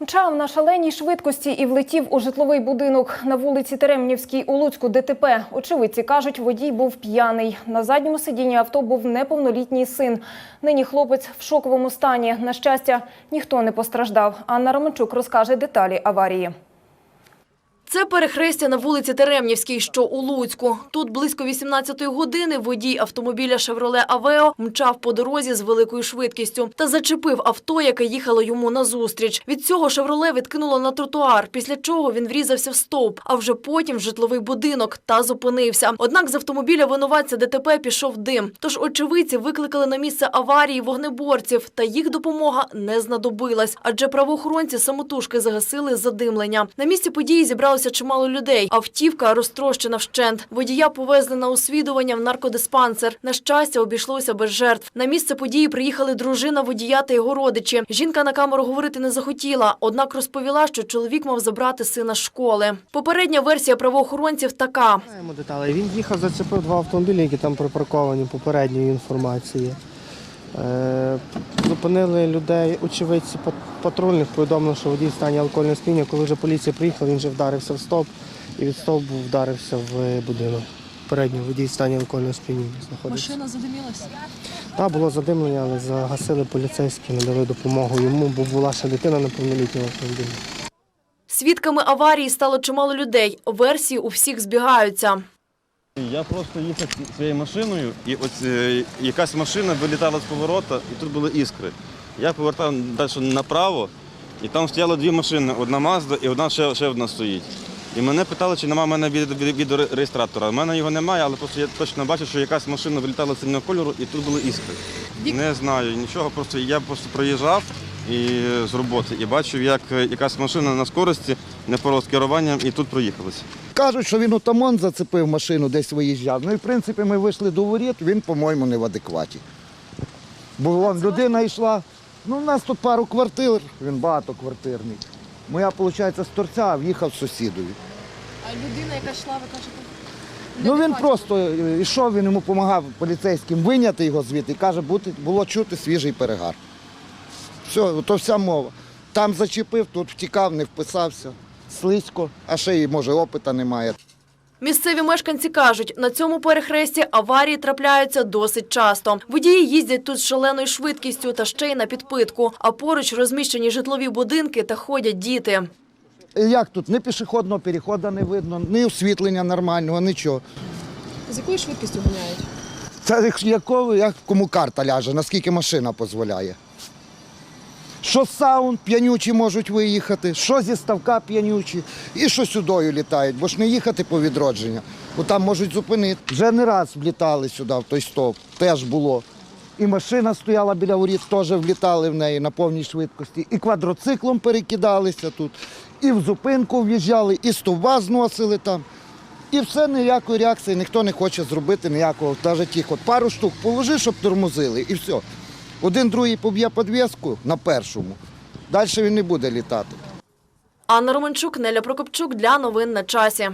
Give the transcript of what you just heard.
Мчав на шаленій швидкості і влетів у житловий будинок на вулиці Теремнівській у Луцьку ДТП. Очевидці кажуть, водій був п'яний. На задньому сидінні авто був неповнолітній син. Нині хлопець в шоковому стані. На щастя, ніхто не постраждав. Анна Романчук розкаже деталі аварії. Це перехрестя на вулиці Теремнівській, що у Луцьку. Тут близько 18-ї години водій автомобіля «Шевроле Авео» мчав по дорозі з великою швидкістю та зачепив авто, яке їхало йому назустріч. Від цього «Шевроле» відкинуло на тротуар, після чого він врізався в стовп, а вже потім в житловий будинок та зупинився. Однак з автомобіля винуватця ДТП пішов дим. Тож очевидці викликали на місце аварії вогнеборців, та їх допомога не знадобилась, адже правоохоронці самотужки загасили задимлення. На місці події зібралося чимало людей. Автівка розтрощена вщент. Водія повезли на освідування в наркодиспансер. На щастя, обійшлося без жертв. На місце події приїхали дружина водія та його родичі. Жінка на камеру говорити не захотіла, однак розповіла, що чоловік мав забрати сина з школи. Попередня версія правоохоронців така. Він їхав, зацепив два автомобілі, які там припарковані попередньої інформації. Е, зупинили людей, очевидці патрульних, повідомили, що водій в стані алкогольного сп'яніння. Коли вже поліція приїхала, він вже вдарився в стоп і від стовпу вдарився в будинок. Попередньо водій в стані алкогольного сп'яніння знаходиться. Машина задимілася. Так, було задимлення, але загасили поліцейські, надали допомогу йому, бо була ще дитина неповнолітня в автомобілі. Свідками аварії стало чимало людей. Версії у всіх збігаються. Я просто їхав своєю машиною, і ось е, якась машина вилітала з поворота, і тут були іскри. Я повертав далі направо, і там стояло дві машини: одна Мазда і одна ще, ще одна стоїть. І мене питали, чи немає в мене від, від, відеореєстратора. У мене його немає, але просто я точно бачив, що якась машина вилітала сильного кольору, і тут були іскри. Не знаю нічого, просто я просто проїжджав і, з роботи і бачив, як е, якась машина на скорості, не з керуванням, і тут проїхалася. Кажуть, що він отамон зацепив машину, десь виїжджав. Ну і в принципі ми вийшли до воріт, він, по-моєму, не в адекваті. Бо вон людина йшла. Ну, у нас тут пару квартир, він багатоквартирний. Моя, виходить, з торця, а в'їхав сусідові. А людина, яка йшла, ви кажете, Ну він просто е, йшов, він йому допомагав поліцейським виняти його звідти і каже, було чути свіжий перегар. Все, то вся мова. Там зачепив, тут втікав, не вписався. Слизько, а ще й може опита немає. Місцеві мешканці кажуть, на цьому перехресті аварії трапляються досить часто. Водії їздять тут з шаленою швидкістю та ще й на підпитку, а поруч розміщені житлові будинки та ходять діти. Як тут? Ні пішохідного переходу не видно, ні освітлення нормального, нічого. З якою швидкістю ганяють? Це якого, як кому карта ляже, наскільки машина дозволяє. Що саунд п'янючі можуть виїхати, що зі ставка п'янючі, і що сюдою літають, бо ж не їхати по відродження, бо там можуть зупинити. Вже не раз влітали сюди, в той стоп, теж було. І машина стояла біля воріт, теж влітали в неї на повній швидкості. І квадроциклом перекидалися тут, і в зупинку в'їжджали, і стовба зносили там. І все ніякої реакції, ніхто не хоче зробити ніякого. Навіть тих от пару штук положи, щоб тормозили, і все. Один другий поб'є підв'язку на першому. Далі він не буде літати. Анна Романчук, Неля Прокопчук для новин на часі.